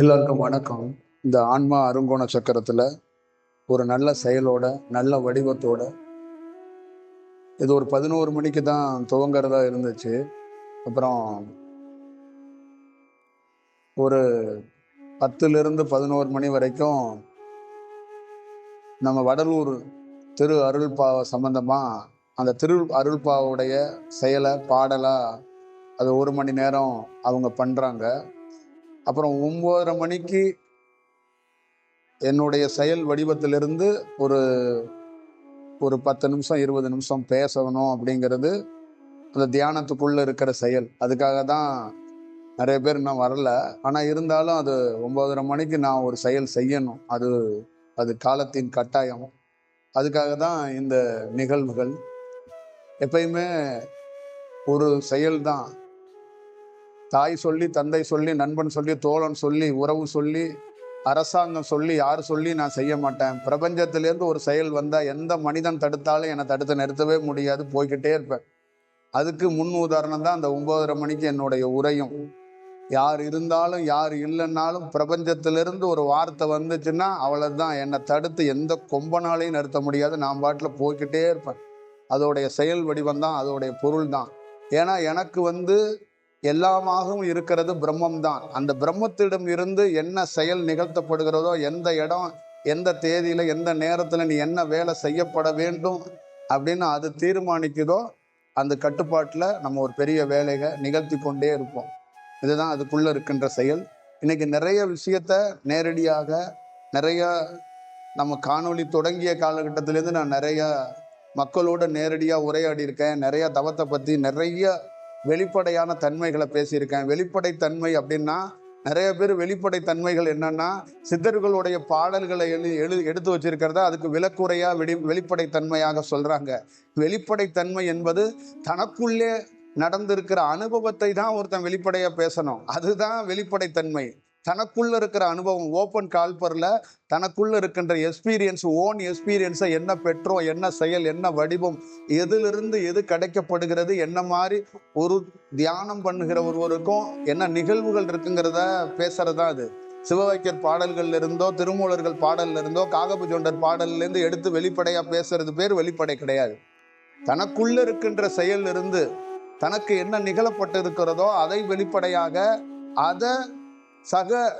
எல்லாருக்கும் வணக்கம். இந்த ஆன்மா அருங்கோண சக்கரத்தில் ஒரு நல்ல செயலோட நல்ல வடிவத்தோட இது ஒரு பதினோரு மணிக்கு தான் துவங்குறதா இருந்துச்சு. அப்புறம் ஒரு பத்துலேருந்து பதினோரு மணி வரைக்கும் நம்ம வடலூர் திரு அருள்பாவை சம்பந்தமாக அந்த திரு அருள்பாவுடைய செயலை பாடலாக அது ஒரு மணி நேரம் அவங்க பண்ணுறாங்க அப்புறம் ஒம்பதரை மணிக்கு என்னுடைய செயல் வடிவத்திலிருந்து ஒரு ஒரு பத்து நிமிஷம் இருபது நிமிஷம் பேசணும் அப்படிங்கிறது அந்த தியானத்துக்குள்ளே இருக்கிற செயல். அதுக்காக தான் நிறைய பேர் இன்னும் வரல. ஆனால் இருந்தாலும் அது ஒம்பதரை மணிக்கு நான் ஒரு செயல் செய்யணும். அது அது காலத்தின் கட்டாயம். அதுக்காக தான் இந்த நிகழ்வுகள். எப்பயுமே ஒரு செயல் தான். தாய் சொல்லி தந்தை சொல்லி நண்பன் சொல்லி தோழன் சொல்லி உறவு சொல்லி அரசாங்கம் சொல்லி யார் சொல்லி நான் செய்ய மாட்டேன். பிரபஞ்சத்திலேருந்து ஒரு செயல் வந்தால் எந்த மனிதன் தடுத்தாலும் என்னை தடுத்து நிறுத்தவே முடியாது போய்கிட்டே இருப்பேன். அதுக்கு முன் உதாரணம் தான் அந்த ஒம்பதரை மணிக்கு என்னுடைய உரையும். யார் இருந்தாலும் யார் இல்லைன்னாலும் பிரபஞ்சத்திலிருந்து ஒரு வார்த்தை வந்துச்சுன்னா அவ்வளோதான் என்னை தடுத்து எந்த கொம்பனாலையும் நிறுத்த முடியாது. நான் பாட்டில் போய்கிட்டே இருப்பேன். அதோடைய செயல் வடிவம் தான் அதோடைய பொருள் தான். ஏன்னா எனக்கு வந்து எல்லாமாகவும் இருக்கிறது பிரம்மம் தான் அந்த பிரம்மத்திடம் இருந்து என்ன செயல் நிகழ்த்தப்படுகிறதோ எந்த இடம் எந்த தேதியில எந்த நேரத்துல நீ என்ன வேலை செய்யப்பட வேண்டும் அப்படின்னு அது தீர்மானிக்குதோ அந்த கட்டுப்பாட்டில் நம்ம ஒரு பெரிய வேலையை நிகழ்த்தி கொண்டே இருப்போம். இதுதான் அதுக்குள்ளே இருக்கின்ற செயல். இன்னைக்கு நிறைய விஷயத்த நேரடியாக நிறைய நம்ம காணொளி தொடங்கிய காலகட்டத்திலேருந்து நான் நிறைய மக்களோட நேரடியாக உரையாடி இருக்கேன் நிறைய தவத்தை பற்றி நிறைய வெளிப்படையான தன்மைகளை பேசியிருக்கேன். வெளிப்படை தன்மை அப்படின்னா நிறைய பேர் வெளிப்படை தன்மைகள் என்னன்னா சித்தர்களுடைய பாடல்களை எழு எழு எடுத்து வச்சிருக்கிறத அதுக்கு விலக்குறையா வெளி வெளிப்படை தன்மையாக சொல்றாங்க. வெளிப்படை தன்மை என்பது தனக்குள்ளே நடந்திருக்கிற அனுபவத்தை தான் ஒருத்தன் வெளிப்படையா பேசணும். அதுதான் வெளிப்படைத்தன்மை. தனக்குள்ள இருக்கிற அனுபவம் ஓப்பன் கால்பரில் தனக்குள்ள இருக்கின்ற எக்ஸ்பீரியன்ஸ் ஓன் எக்ஸ்பீரியன்ஸை என்ன பெற்றோம் என்ன செயல் என்ன வடிவம் எதிலிருந்து எது கிடைக்கப்படுகிறது என்ன மாதிரி ஒரு தியானம் பண்ணுகிற ஒருவருக்கும் என்ன நிகழ்வுகள் இருக்குங்கிறத பேசுறதா அது. சிவவைக்கர் பாடல்கள்ல இருந்தோ திருமூலர்கள் பாடல்ல இருந்தோ காகபுஜொண்டர் பாடல்லிருந்து எடுத்து வெளிப்படையா பேசுறது பேர் வெளிப்படை கிடையாது. தனக்குள்ள இருக்கின்ற செயல் இருந்து தனக்கு என்ன நிகழப்பட்டு இருக்கிறதோ அதை வெளிப்படையாக அதை சக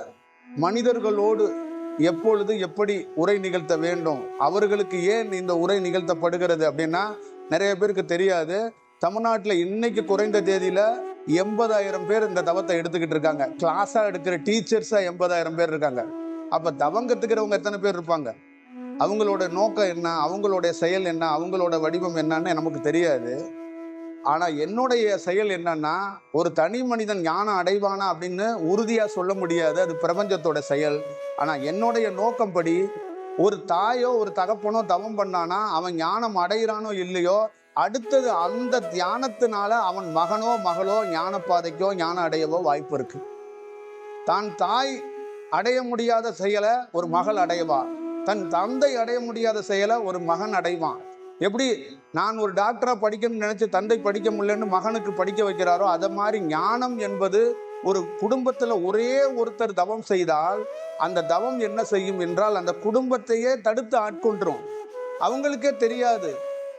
மனிதர்களோடு எப்பொழுது எப்படி உரை நிகழ்த்த வேண்டும்? அவர்களுக்கு ஏன் இந்த உரை நிகழ்த்தப்படுகிறது அப்படின்னா நிறைய பேருக்கு தெரியாது. தமிழ்நாட்டில் இன்னைக்கு குறைந்த தேதியில் எண்பதாயிரம் பேர் இந்த தவத்தை எடுத்துக்கிட்டு இருக்காங்க. கிளாஸாக எடுக்கிற டீச்சர்ஸாக எண்பதாயிரம் பேர் இருக்காங்க. அப்போ தவம் கற்றுக்கிறவங்க எத்தனை பேர் இருப்பாங்க? அவங்களோட நோக்கம் என்ன? அவங்களோட செயல் என்ன? அவங்களோட வடிவம் என்னன்னு நமக்கு தெரியாது. ஆனால் என்னுடைய செயல் என்னன்னா ஒரு தனி மனிதன் ஞானம் அடைவானா அப்படின்னு உறுதியாக சொல்ல முடியாது. அது பிரபஞ்சத்தோட செயல். ஆனால் என்னுடைய நோக்கம் படி ஒரு தாயோ ஒரு தகப்பனோ தவம் பண்ணானா அவன் ஞானம் அடைகிறானோ இல்லையோ அடுத்தது அந்த தியானத்தினால அவன் மகனோ மகளோ ஞான பாதைக்கோ ஞானம் அடையவோ வாய்ப்பு இருக்கு. தான் தாய் அடைய முடியாத செயலை ஒரு மகள் அடைவா. தன் தந்தை அடைய முடியாத செயலை ஒரு மகன் அடைவான். எப்படி நான் ஒரு டாக்டரா படிக்கணும்னு நினைச்சு தந்தை படிக்க முடியலன்னு மகனுக்கு படிக்க வைக்கிறாரோ அதை மாதிரி ஞானம் என்பது ஒரு குடும்பத்துல ஒரே ஒருத்தர் தவம் செய்தால் அந்த தவம் என்ன செய்யும் என்றால் அந்த குடும்பத்தையே தடுத்து ஆட்கொண்டுரும். அவங்களுக்கே தெரியாது.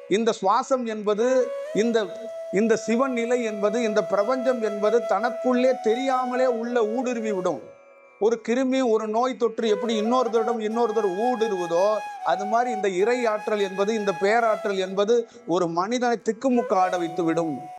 இந்த சுவாசம் என்பது இந்த இந்த சிவன் நிலை என்பது இந்த பிரபஞ்சம் என்பது தனக்குள்ளே தெரியாமலே உள்ள ஊடுருவி விடும். ஒரு கிருமி ஒரு நோய் தொற்று எப்படி இன்னொருத்தரிடம் இன்னொருத்தர் ஊடுருவதோ அது மாதிரி இந்த இறை ஆற்றல் என்பது இந்த பேராற்றல் என்பது ஒரு மனிதனை திக்குமுக்காட வைத்துவிடும். வைத்து விடும்